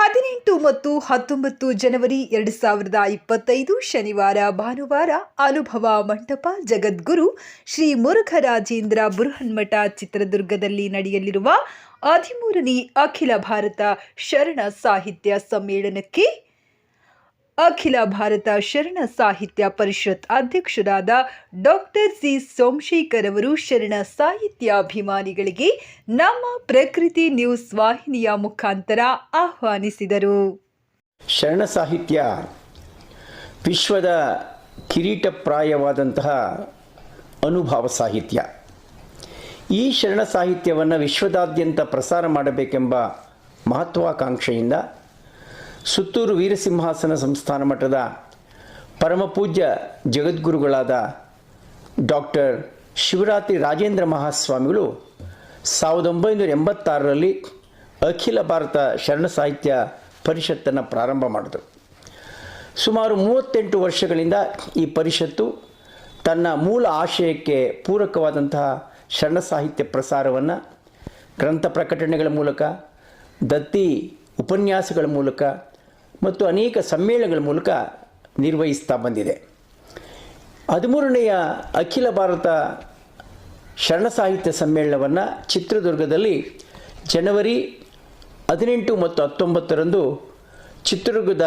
ಹದಿನೆಂಟು ಮತ್ತು ಹತ್ತೊಂಬತ್ತು ಜನವರಿ ಎರಡು ಸಾವಿರದ ಇಪ್ಪತ್ತೈದು ಶನಿವಾರ ಭಾನುವಾರ ಅನುಭವ ಮಂಟಪ ಜಗದ್ಗುರು ಶ್ರೀ ಮುರುಘರಾಜೇಂದ್ರ ಬೃಹನ್ಮಠ ಚಿತ್ರದುರ್ಗದಲ್ಲಿ ನಡೆಯಲಿರುವ ಹದಿಮೂರನೇ ಅಖಿಲ ಭಾರತ ಶರಣ ಸಾಹಿತ್ಯ ಸಮ್ಮೇಳನಕ್ಕೆ ಅಖಿಲ ಭಾರತ ಶರಣ ಸಾಹಿತ್ಯ ಪರಿಷತ್ ಅಧ್ಯಕ್ಷರಾದ ಡಾಕ್ಟರ್ ಸಿ ಸೋಮಶೇಖರ್ ಅವರು ಶರಣ ಸಾಹಿತ್ಯಾಭಿಮಾನಿಗಳಿಗೆ ನಮ್ಮ ಪ್ರಕೃತಿ ನ್ಯೂಸ್ ವಾಹಿನಿಯ ಮುಖಾಂತರ ಆಹ್ವಾನಿಸಿದರು. ಶರಣ ಸಾಹಿತ್ಯ ವಿಶ್ವದ ಕಿರೀಟಪ್ರಾಯವಾದಂತಹ ಅನುಭವ ಸಾಹಿತ್ಯ. ಈ ಶರಣ ಸಾಹಿತ್ಯವನ್ನು ವಿಶ್ವದಾದ್ಯಂತ ಪ್ರಸಾರ ಮಾಡಬೇಕೆಂಬ ಮಹತ್ವಾಕಾಂಕ್ಷೆಯಿಂದ ಸುತ್ತೂರು ವೀರಸಿಂಹಾಸನ ಸಂಸ್ಥಾನ ಮಠದ ಪರಮಪೂಜ್ಯ ಜಗದ್ಗುರುಗಳಾದ ಡಾಕ್ಟರ್ ಶಿವರಾತ್ರಿ ರಾಜೇಂದ್ರ ಮಹಾಸ್ವಾಮಿಗಳು ಸಾವಿರದ ಒಂಬೈನೂರ ಎಂಬತ್ತಾರರಲ್ಲಿ ಅಖಿಲ ಭಾರತ ಶರಣ ಸಾಹಿತ್ಯ ಪರಿಷತ್ತನ್ನು ಪ್ರಾರಂಭ ಮಾಡಿದರು. ಸುಮಾರು ಮೂವತ್ತೆಂಟು ವರ್ಷಗಳಿಂದ ಈ ಪರಿಷತ್ತು ತನ್ನ ಮೂಲ ಆಶಯಕ್ಕೆ ಪೂರಕವಾದಂತಹ ಶರಣ ಸಾಹಿತ್ಯ ಪ್ರಸಾರವನ್ನು ಗ್ರಂಥ ಪ್ರಕಟಣೆಗಳ ಮೂಲಕ, ದತ್ತಿ ಉಪನ್ಯಾಸಗಳ ಮೂಲಕ ಮತ್ತು ಅನೇಕ ಸಮ್ಮೇಳನಗಳ ಮೂಲಕ ನಿರ್ವಹಿಸ್ತಾ ಬಂದಿದೆ. ಹದಿಮೂರನೆಯ ಅಖಿಲ ಭಾರತ ಶರಣ ಸಾಹಿತ್ಯ ಸಮ್ಮೇಳನವನ್ನು ಚಿತ್ರದುರ್ಗದಲ್ಲಿ ಜನವರಿ ಹದಿನೆಂಟು ಮತ್ತು ಹತ್ತೊಂಬತ್ತರಂದು ಚಿತ್ರದುರ್ಗದ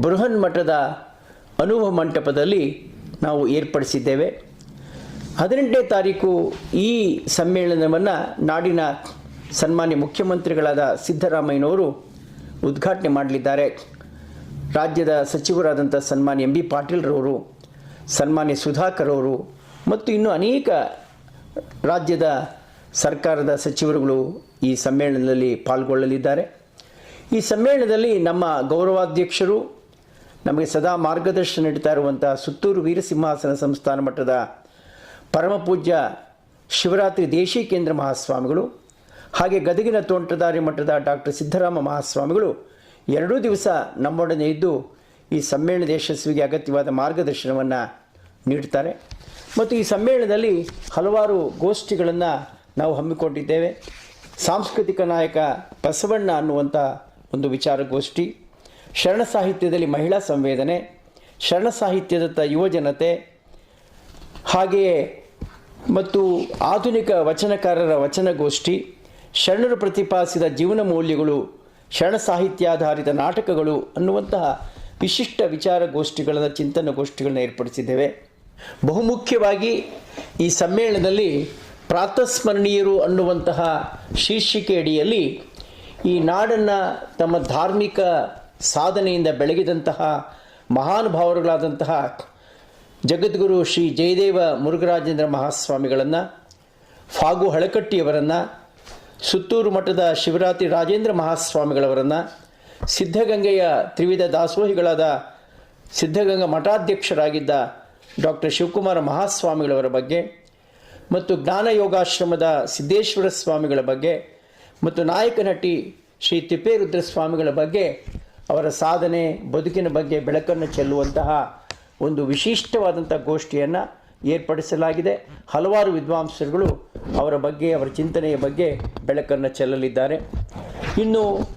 ಬೃಹನ್ ಮಠದ ಅನುಭವ ಮಂಟಪದಲ್ಲಿ ನಾವು ಏರ್ಪಡಿಸಿದ್ದೇವೆ. ಹದಿನೆಂಟನೇ ತಾರೀಕು ಈ ಸಮ್ಮೇಳನವನ್ನು ನಾಡಿನ ಸನ್ಮಾನ್ಯ ಮುಖ್ಯಮಂತ್ರಿಗಳಾದ ಸಿದ್ದರಾಮಯ್ಯನವರು ಉದ್ಘಾಟನೆ ಮಾಡಲಿದ್ದಾರೆ. ರಾಜ್ಯದ ಸಚಿವರಾದಂಥ ಸನ್ಮಾನ್ಯ ಎಂ ಬಿ ಪಾಟೀಲ್ರವರು ಸನ್ಮಾನ್ಯ ಸುಧಾಕರ್ ಅವರು ಮತ್ತು ಇನ್ನೂ ಅನೇಕ ರಾಜ್ಯದ ಸರ್ಕಾರದ ಸಚಿವರುಗಳು ಈ ಸಮ್ಮೇಳನದಲ್ಲಿ ಪಾಲ್ಗೊಳ್ಳಲಿದ್ದಾರೆ. ಈ ಸಮ್ಮೇಳನದಲ್ಲಿ ನಮ್ಮ ಗೌರವಾಧ್ಯಕ್ಷರು, ನಮಗೆ ಸದಾ ಮಾರ್ಗದರ್ಶನ ನೀಡ್ತಾ ಇರುವಂಥ ಸುತ್ತೂರು ವೀರಸಿಂಹಾಸನ ಸಂಸ್ಥಾನ ಮಠದ ಪರಮಪೂಜ್ಯ ಶಿವರಾತ್ರಿ ದೇಶೀ ಕೇಂದ್ರ ಮಹಾಸ್ವಾಮಿಗಳು, ಹಾಗೆ ಗದಗಿನ ತೋಂಟದಾರಿ ಮಠದ ಡಾಕ್ಟರ್ ಸಿದ್ದರಾಮ ಮಹಾಸ್ವಾಮಿಗಳು ಎರಡೂ ದಿವಸ ನಮ್ಮೊಡನೆ ಇದ್ದು ಈ ಸಮ್ಮೇಳನದ ಯಶಸ್ವಿಗೆ ಅಗತ್ಯವಾದ ಮಾರ್ಗದರ್ಶನವನ್ನು ನೀಡ್ತಾರೆ ಮತ್ತು ಈ ಸಮ್ಮೇಳನದಲ್ಲಿ ಹಲವಾರು ಗೋಷ್ಠಿಗಳನ್ನು ನಾವು ಹಮ್ಮಿಕೊಂಡಿದ್ದೇವೆ. ಸಾಂಸ್ಕೃತಿಕ ನಾಯಕ ಬಸವಣ್ಣ ಅನ್ನುವಂಥ ಒಂದು ವಿಚಾರಗೋಷ್ಠಿ ಶರಣ ಸಾಹಿತ್ಯದಲ್ಲಿ ಮಹಿಳಾ ಸಂವೇದನೆ, ಶರಣ ಸಾಹಿತ್ಯದತ್ತ ಯುವಜನತೆ ಹಾಗೆಯೇ ಮತ್ತು ಆಧುನಿಕ ವಚನಕಾರರ ವಚನಗೋಷ್ಠಿ ಶರಣರು ಪ್ರತಿಪಾದಿಸಿದ ಜೀವನ ಮೌಲ್ಯಗಳು ಶರಣ ಸಾಹಿತ್ಯಾಧಾರಿತ ನಾಟಕಗಳು ಅನ್ನುವಂತಹ ವಿಶಿಷ್ಟ ವಿಚಾರಗೋಷ್ಠಿಗಳನ್ನು ಚಿಂತನ ಗೋಷ್ಠಿಗಳನ್ನು ಏರ್ಪಡಿಸಿದ್ದೇವೆ. ಬಹುಮುಖ್ಯವಾಗಿ ಈ ಸಮ್ಮೇಳನದಲ್ಲಿ ಪ್ರಾತಸ್ಮರಣೀಯರು ಅನ್ನುವಂತಹ ಶೀರ್ಷಿಕೆ ಅಡಿಯಲ್ಲಿ ಈ ನಾಡನ್ನು ತಮ್ಮ ಧಾರ್ಮಿಕ ಸಾಧನೆಯಿಂದ ಬೆಳಗಿದಂತಹ ಮಹಾನುಭಾವರುಗಳಾದಂತಹ ಜಗದ್ಗುರು ಶ್ರೀ ಜಯದೇವ ಮುರುಘರಾಜೇಂದ್ರ ಮಹಾಸ್ವಾಮಿಗಳನ್ನು, ಫಾಗು ಹಳಕಟ್ಟಿಯವರನ್ನು ಸುತ್ತೂರು ಮಠದ ಶಿವರಾತ್ರಿ ರಾಜೇಂದ್ರ ಮಹಾಸ್ವಾಮಿಗಳವರನ್ನು ಸಿದ್ಧಗಂಗೆಯ ತ್ರಿವಿಧ ದಾಸೋಹಿಗಳಾದ ಸಿದ್ಧಗಂಗಾ ಮಠಾಧ್ಯಕ್ಷರಾಗಿದ್ದ ಡಾಕ್ಟರ್ ಶಿವಕುಮಾರ ಮಹಾಸ್ವಾಮಿಗಳವರ ಬಗ್ಗೆ ಮತ್ತು ಜ್ಞಾನ ಯೋಗಾಶ್ರಮದ ಸಿದ್ದೇಶ್ವರ ಸ್ವಾಮಿಗಳ ಬಗ್ಗೆ ಮತ್ತು ನಾಯಕನಟಿ ಶ್ರೀ ತಿಪ್ಪೇರುದ್ರ ಸ್ವಾಮಿಗಳ ಬಗ್ಗೆ ಅವರ ಸಾಧನೆ, ಬದುಕಿನ ಬಗ್ಗೆ ಬೆಳಕನ್ನು ಚೆಲ್ಲುವಂತಹ ಒಂದು ವಿಶಿಷ್ಟವಾದಂಥ ಗೋಷ್ಠಿಯನ್ನು ಏರ್ಪಡಿಸಲಾಗಿದೆ. ಹಲವಾರು ವಿದ್ವಾಂಸರುಗಳು ಅವರ ಬಗ್ಗೆ, ಅವರ ಚಿಂತನೆಯ ಬಗ್ಗೆ ಬೆಳಕನ್ನು ಚೆಲ್ಲಲಿದ್ದಾರೆ. ಇನ್ನು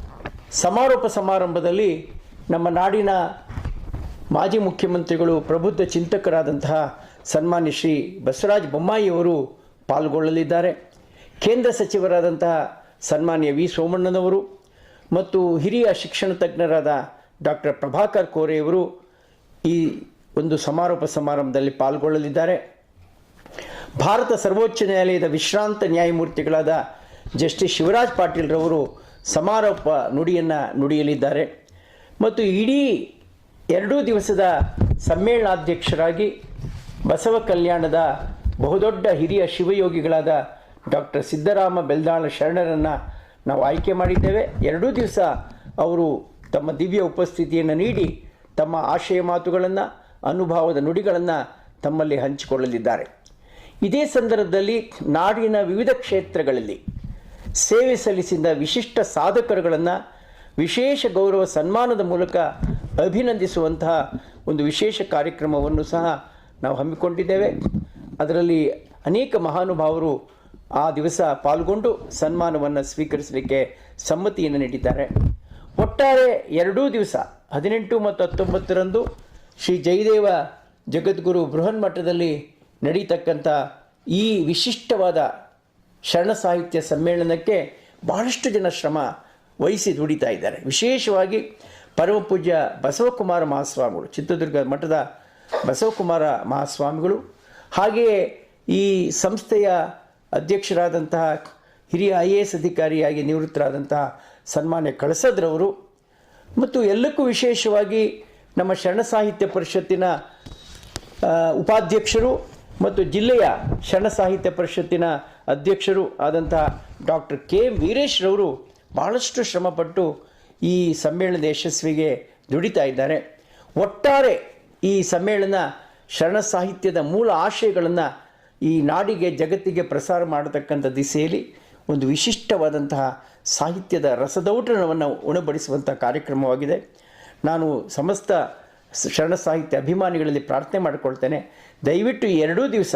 ಸಮಾರೋಪ ಸಮಾರಂಭದಲ್ಲಿ ನಮ್ಮ ನಾಡಿನ ಮಾಜಿ ಮುಖ್ಯಮಂತ್ರಿಗಳು, ಪ್ರಬುದ್ಧ ಚಿಂತಕರಾದಂತಹ ಸನ್ಮಾನ್ಯ ಶ್ರೀ ಬಸವರಾಜ ಬೊಮ್ಮಾಯಿಯವರು ಪಾಲ್ಗೊಳ್ಳಲಿದ್ದಾರೆ. ಕೇಂದ್ರ ಸಚಿವರಾದಂತಹ ಸನ್ಮಾನ್ಯ ವಿ ಸೋಮಣ್ಣನವರು ಮತ್ತು ಹಿರಿಯ ಶಿಕ್ಷಣ ತಜ್ಞರಾದ ಡಾಕ್ಟರ್ ಪ್ರಭಾಕರ್ ಕೋರೆಯವರು ಈ ಒಂದು ಸಮಾರೋಪ ಸಮಾರಂಭದಲ್ಲಿ ಪಾಲ್ಗೊಳ್ಳಲಿದ್ದಾರೆ. ಭಾರತ ಸರ್ವೋಚ್ಚ ನ್ಯಾಯಾಲಯದ ವಿಶ್ರಾಂತ ನ್ಯಾಯಮೂರ್ತಿಗಳಾದ ಜಸ್ಟಿಸ್ ಶಿವರಾಜ್ ಪಾಟೀಲ್ರವರು ಸಮಾರೋಪ ನುಡಿಯನ್ನು ನುಡಿಯಲಿದ್ದಾರೆ. ಮತ್ತು ಇಡೀ ಎರಡೂ ದಿವಸದ ಸಮ್ಮೇಳನಾಧ್ಯಕ್ಷರಾಗಿ ಬಸವ ಕಲ್ಯಾಣದ ಬಹುದೊಡ್ಡ ಹಿರಿಯ ಶಿವಯೋಗಿಗಳಾದ ಡಾಕ್ಟರ್ ಸಿದ್ದರಾಮ ಬೆಲ್ದಾಳ ಶರಣರನ್ನು ನಾವು ಆಯ್ಕೆ ಮಾಡಿದ್ದೇವೆ. ಎರಡೂ ದಿವಸ ಅವರು ತಮ್ಮ ದಿವ್ಯ ಉಪಸ್ಥಿತಿಯನ್ನು ನೀಡಿ ತಮ್ಮ ಆಶಯ ಮಾತುಗಳನ್ನು, ಅನುಭವದ ನುಡಿಗಳನ್ನು ತಮ್ಮಲ್ಲಿ ಹಂಚಿಕೊಳ್ಳಲಿದ್ದಾರೆ. ಇದೇ ಸಂದರ್ಭದಲ್ಲಿ ನಾಡಿನ ವಿವಿಧ ಕ್ಷೇತ್ರಗಳಲ್ಲಿ ಸೇವೆ ಸಲ್ಲಿಸಿದ ವಿಶಿಷ್ಟ ಸಾಧಕರುಗಳನ್ನು ವಿಶೇಷ ಗೌರವ ಸನ್ಮಾನದ ಮೂಲಕ ಅಭಿನಂದಿಸುವಂತಹ ಒಂದು ವಿಶೇಷ ಕಾರ್ಯಕ್ರಮವನ್ನು ಸಹ ನಾವು ಹಮ್ಮಿಕೊಂಡಿದ್ದೇವೆ. ಅದರಲ್ಲಿ ಅನೇಕ ಮಹಾನುಭಾವರು ಆ ದಿವಸ ಪಾಲ್ಗೊಂಡು ಸನ್ಮಾನವನ್ನು ಸ್ವೀಕರಿಸಲಿಕ್ಕೆ ಸಮ್ಮತಿಯನ್ನು ನೀಡಿದ್ದಾರೆ. ಒಟ್ಟಾರೆ ಎರಡೂ ದಿವಸ ಹದಿನೆಂಟು ಮತ್ತು ಹತ್ತೊಂಬತ್ತರಂದು ಶ್ರೀ ಜಯದೇವ ಜಗದ್ಗುರು ಬೃಹನ್ ಮಠದಲ್ಲಿ ನಡೀತಕ್ಕಂಥ ಈ ವಿಶಿಷ್ಟವಾದ ಶರಣ ಸಾಹಿತ್ಯ ಸಮ್ಮೇಳನಕ್ಕೆ ಬಹಳಷ್ಟು ಜನ ಶ್ರಮ ವಹಿಸಿ ದುಡಿತಾ ಇದ್ದಾರೆ. ವಿಶೇಷವಾಗಿ ಪರಮಪೂಜ್ಯ ಬಸವಕುಮಾರ ಮಹಾಸ್ವಾಮಿಗಳು, ಚಿತ್ರದುರ್ಗ ಮಠದ ಬಸವಕುಮಾರ ಮಹಾಸ್ವಾಮಿಗಳು, ಹಾಗೆಯೇ ಈ ಸಂಸ್ಥೆಯ ಅಧ್ಯಕ್ಷರಾದಂತಹ ಹಿರಿಯ ಐ ಎ ಎಸ್ ಅಧಿಕಾರಿಯಾಗಿ ನಿವೃತ್ತರಾದಂತಹ ಸನ್ಮಾನ್ಯ ಕಳಸದ್ರವರು ಮತ್ತು ಎಲ್ಲಕ್ಕೂ ವಿಶೇಷವಾಗಿ ನಮ್ಮ ಶರಣ ಸಾಹಿತ್ಯ ಪರಿಷತ್ತಿನ ಉಪಾಧ್ಯಕ್ಷರು ಮತ್ತು ಜಿಲ್ಲೆಯ ಶರಣ ಸಾಹಿತ್ಯ ಪರಿಷತ್ತಿನ ಅಧ್ಯಕ್ಷರು ಆದಂತಹ ಡಾಕ್ಟರ್ ಕೆ ವೀರೇಶ್ರವರು ಬಹಳಷ್ಟು ಶ್ರಮಪಟ್ಟು ಈ ಸಮ್ಮೇಳನದ ಯಶಸ್ವಿಗೆ ದುಡಿತಾ ಇದ್ದಾರೆ. ಒಟ್ಟಾರೆ ಈ ಸಮ್ಮೇಳನ ಶರಣ ಸಾಹಿತ್ಯದ ಮೂಲ ಆಶಯಗಳನ್ನು ಈ ನಾಡಿಗೆ, ಜಗತ್ತಿಗೆ ಪ್ರಸಾರ ಮಾಡತಕ್ಕಂಥ ದಿಸೆಯಲ್ಲಿ ಒಂದು ವಿಶಿಷ್ಟವಾದಂತಹ ಸಾಹಿತ್ಯದ ರಸದೌಟನವನ್ನು ಉಣಬಡಿಸುವಂಥ ಕಾರ್ಯಕ್ರಮವಾಗಿದೆ. ನಾನು ಸಮಸ್ತ ಶರಣ ಸಾಹಿತ್ಯ ಅಭಿಮಾನಿಗಳಲ್ಲಿ ಪ್ರಾರ್ಥನೆ ಮಾಡಿಕೊಳ್ತೇನೆ. ದಯವಿಟ್ಟು ಎರಡೂ ದಿವಸ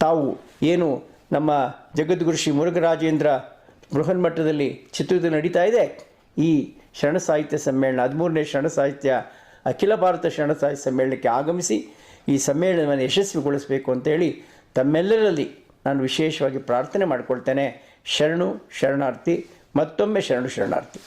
ತಾವು ಏನು ನಮ್ಮ ಜಗದ್ಗುರು ಶ್ರೀ ಮುರುಘರಾಜೇಂದ್ರ ಬೃಹನ್ಮಠದಲ್ಲಿ ಚಿತ್ರದುರ್ಗ ನಡೀತಾ ಇದೆ. ಈ ಶರಣ ಸಾಹಿತ್ಯ ಸಮ್ಮೇಳನ, ಹದಿಮೂರನೇ ಶರಣ ಸಾಹಿತ್ಯ, ಅಖಿಲ ಭಾರತ ಶರಣ ಸಾಹಿತ್ಯ ಸಮ್ಮೇಳನಕ್ಕೆ ಆಗಮಿಸಿ ಈ ಸಮ್ಮೇಳನವನ್ನು ಯಶಸ್ವಿಗೊಳಿಸಬೇಕು ಅಂತೇಳಿ ತಮ್ಮೆಲ್ಲರಲ್ಲಿ ನಾನು ವಿಶೇಷವಾಗಿ ಪ್ರಾರ್ಥನೆ ಮಾಡಿಕೊಳ್ತೇನೆ. ಶರಣು ಶರಣಾರ್ಥಿ, ಮತ್ತೊಮ್ಮೆ ಶರಣು ಶರಣಾರ್ಥಿ.